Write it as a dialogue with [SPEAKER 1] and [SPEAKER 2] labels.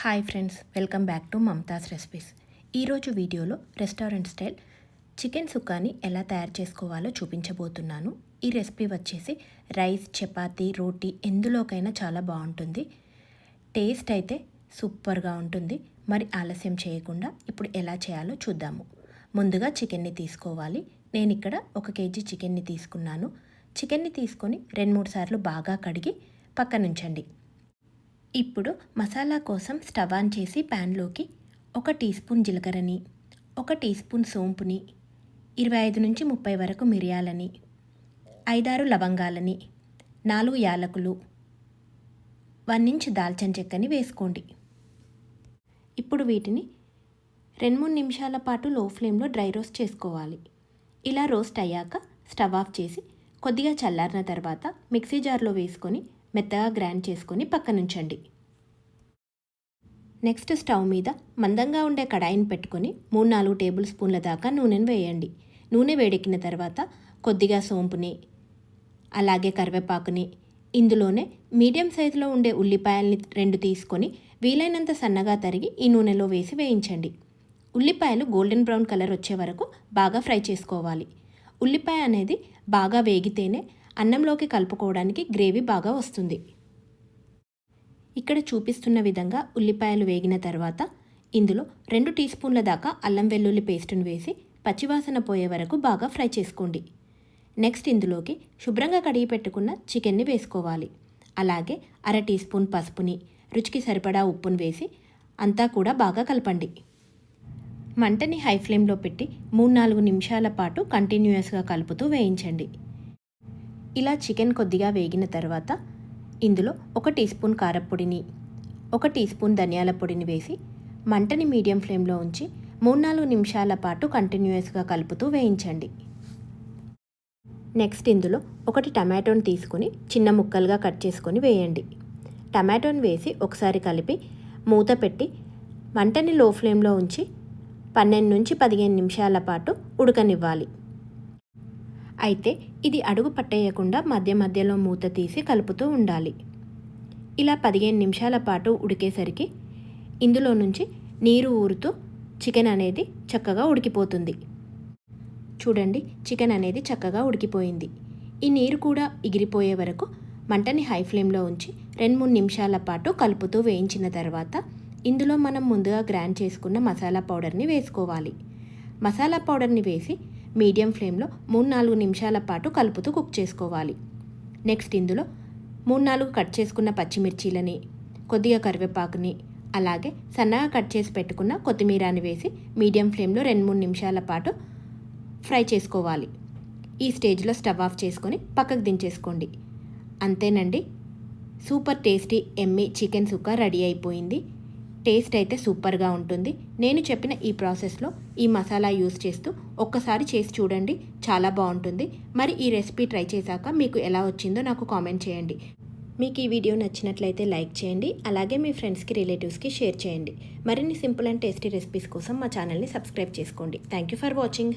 [SPEAKER 1] Hi friends welcome back to Mamata's recipes. ఈరోజు వీడియోలో restaurant style chicken సుక్కాని ఎలా తయారు చేసుకోవాలో చూపించబోతున్నాను. ఈ రెసిపీ వచ్చేసి రైస్ చపాతీ రోటీ ఎందులోకైనా చాలా బాగుంటుంది. టేస్ట్ అయితే సూపర్గా ఉంటుంది. మరి ఆలస్యం చేయకుండా ఇప్పుడు ఎలా చేయాలో చూద్దాము. ముందుగా చికెన్ని తీసుకోవాలి. నేను ఇక్కడ ఒక కేజీ చికెన్ని తీసుకున్నాను. చికెన్ని తీసుకొని రెండు మూడు సార్లు బాగా కడిగి పక్కనుంచండి. ఇప్పుడు మసాలా కోసం స్టవ్ ఆన్ చేసి ప్యాన్లోకి ఒక టీ స్పూన్ జీలకర్రని ఒక టీ స్పూన్ సోంపుని ఇరవై ఐదు నుంచి ముప్పై వరకు మిరియాలని ఐదారు లవంగాలని నాలుగు యాలకులు వన్ ఇంచ్ దాల్చిన చెక్కని వేసుకోండి. ఇప్పుడు వీటిని రెండు మూడు నిమిషాల పాటు లో ఫ్లేమ్లో డ్రై రోస్ట్ చేసుకోవాలి. ఇలా రోస్ట్ అయ్యాక స్టవ్ ఆఫ్ చేసి కొద్దిగా చల్లారిన తర్వాత మిక్సీ జార్లో వేసుకొని మెత్తగా గ్రైండ్ చేసుకొని పక్కనుంచండి. నెక్స్ట్ స్టవ్ మీద మందంగా ఉండే కడాయిని పెట్టుకొని మూడు నాలుగు టేబుల్ స్పూన్ల దాకా నూనెను వేయండి. నూనె వేడెక్కిన తర్వాత కొద్దిగా సోంపుని అలాగే కరివేపాకుని ఇందులోనే మీడియం సైజులో ఉండే ఉల్లిపాయల్ని రెండు తీసుకొని వీలైనంత సన్నగా తరిగి ఈ నూనెలో వేసి వేయించండి. ఉల్లిపాయలు గోల్డెన్ బ్రౌన్ కలర్ వచ్చే వరకు బాగా ఫ్రై చేసుకోవాలి. ఉల్లిపాయ అనేది బాగా వేగితేనే అన్నంలోకి కలుపుకోవడానికి గ్రేవీ బాగా వస్తుంది. ఇక్కడ చూపిస్తున్న విధంగా ఉల్లిపాయలు వేగిన తర్వాత ఇందులో రెండు టీ స్పూన్ల దాకా అల్లం వెల్లుల్లి పేస్టును వేసి పచ్చివాసన పోయే వరకు బాగా ఫ్రై చేసుకోండి. నెక్స్ట్ ఇందులోకి శుభ్రంగా కడిగి పెట్టుకున్న చికెన్ని వేసుకోవాలి. అలాగే అర టీ స్పూన్ పసుపుని రుచికి సరిపడా ఉప్పును వేసి అంతా కూడా బాగా కలపండి. మంటని హై ఫ్లేమ్లో పెట్టి మూడు నాలుగు నిమిషాల పాటు కంటిన్యూస్గా కలుపుతూ వేయించండి. ఇలా చికెన్ కొద్దిగా వేగిన తర్వాత ఇందులో ఒక టీ స్పూన్ కారపొడిని ఒక టీ స్పూన్ ధనియాల పొడిని వేసి మంటని మీడియం ఫ్లేమ్లో ఉంచి మూడు నాలుగు నిమిషాల పాటు కంటిన్యూస్గా కలుపుతూ వేయించండి. నెక్స్ట్ ఇందులో ఒకటి టమాటోని తీసుకొని చిన్న ముక్కలుగా కట్ చేసుకొని వేయండి. టమాటోని వేసి ఒకసారి కలిపి మూత పెట్టి మంటని లో ఫ్లేమ్లో ఉంచి పన్నెండు నుంచి పదిహేను నిమిషాల పాటు ఉడకనివ్వాలి. అయితే ఇది అడుగు పట్టేయకుండా మధ్య మధ్యలో మూత తీసి కలుపుతూ ఉండాలి. ఇలా పదిహేను నిమిషాల పాటు ఉడికేసరికి ఇందులో నుంచి నీరు ఊరుతూ చికెన్ అనేది చక్కగా ఉడికిపోతుంది. చూడండి చికెన్ అనేది చక్కగా ఉడికిపోయింది. ఈ నీరు కూడా ఎగిరిపోయే వరకు మంటని హై ఫ్లేమ్లో ఉంచి రెండు మూడు నిమిషాల పాటు కలుపుతూ వేయించిన తర్వాత ఇందులో మనం ముందుగా గ్రైండ్ చేసుకున్న మసాలా పౌడర్ని వేసుకోవాలి. మసాలా పౌడర్ని వేసి మీడియం ఫ్లేమ్లో మూడు నాలుగు నిమిషాల పాటు కలుపుతూ కుక్ చేసుకోవాలి. నెక్స్ట్ ఇందులో మూడు నాలుగు కట్ చేసుకున్న పచ్చిమిర్చీలని కొద్దిగా కరివేపాకుని అలాగే సన్నగా కట్ చేసి పెట్టుకున్న కొత్తిమీరని వేసి మీడియం ఫ్లేమ్లో రెండు మూడు నిమిషాల పాటు ఫ్రై చేసుకోవాలి. ఈ స్టేజ్లో స్టవ్ ఆఫ్ చేసుకొని పక్కకు దించేసుకోండి. అంతేనండి. Super tasty yummy chicken sukka ready అయిపోయింది. టేస్ట్ అయితే సూపర్గా ఉంటుంది. నేను చెప్పిన ఈ ప్రాసెస్లో ఈ మసాలా యూస్ చేస్తూ ఒక్కసారి చేసి చూడండి చాలా బాగుంటుంది. మరి ఈ రెసిపీ ట్రై చేశాక మీకు ఎలా వచ్చిందో నాకు కామెంట్ చేయండి. మీకు ఈ వీడియో నచ్చినట్లయితే లైక్ చేయండి అలాగే మీ ఫ్రెండ్స్కి రిలేటివ్స్కి షేర్ చేయండి. మరిన్ని సింపుల్ అండ్ టేస్టీ రెసిపీస్ కోసం మా ఛానల్ని సబ్స్క్రైబ్ చేసుకోండి. Thank you for watching.